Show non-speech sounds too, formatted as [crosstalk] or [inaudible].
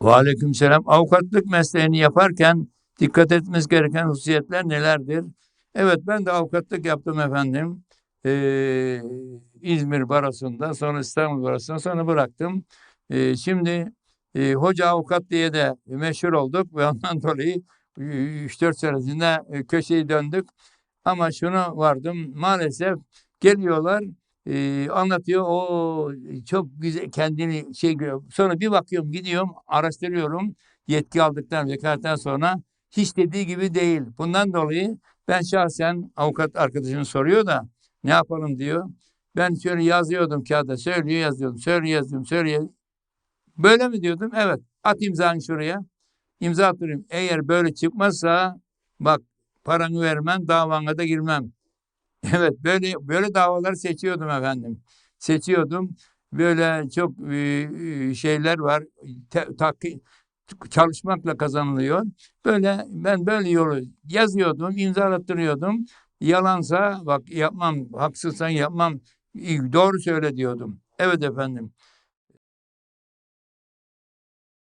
Aleykümselam. Avukatlık mesleğini yaparken dikkat etmemiz gereken hususiyetler nelerdir? Evet ben de avukatlık yaptım efendim. Ee, İzmir Barosu'nda sonra İstanbul Barosu'nda sonra bıraktım. Ee, şimdi e, hoca avukat diye de meşhur olduk ve ondan [laughs] dolayı 3-4 senesinde e, köşeyi döndük. Ama şuna vardım maalesef geliyorlar e, anlatıyor. O çok güzel kendini şey görüyor. Sonra bir bakıyorum gidiyorum araştırıyorum. Yetki aldıktan vekaletten sonra hiç dediği gibi değil. Bundan dolayı ben şahsen avukat arkadaşım soruyor da ne yapalım diyor. Ben şöyle yazıyordum kağıda söylüyor yazıyordum söylüyor yazıyorum söylüyor. Böyle mi diyordum? Evet. At imzanı şuraya. İmza attırayım. Eğer böyle çıkmazsa bak paranı vermem davana da girmem. [laughs] Evet böyle böyle davaları seçiyordum efendim. Seçiyordum. Böyle çok e, e, şeyler var. Te, takki- çalışmakla kazanılıyor. Böyle ben böyle yolu yazıyordum, imzalattırıyordum. Yalansa bak yapmam, haksızsan yapmam. Doğru söyle diyordum. Evet efendim.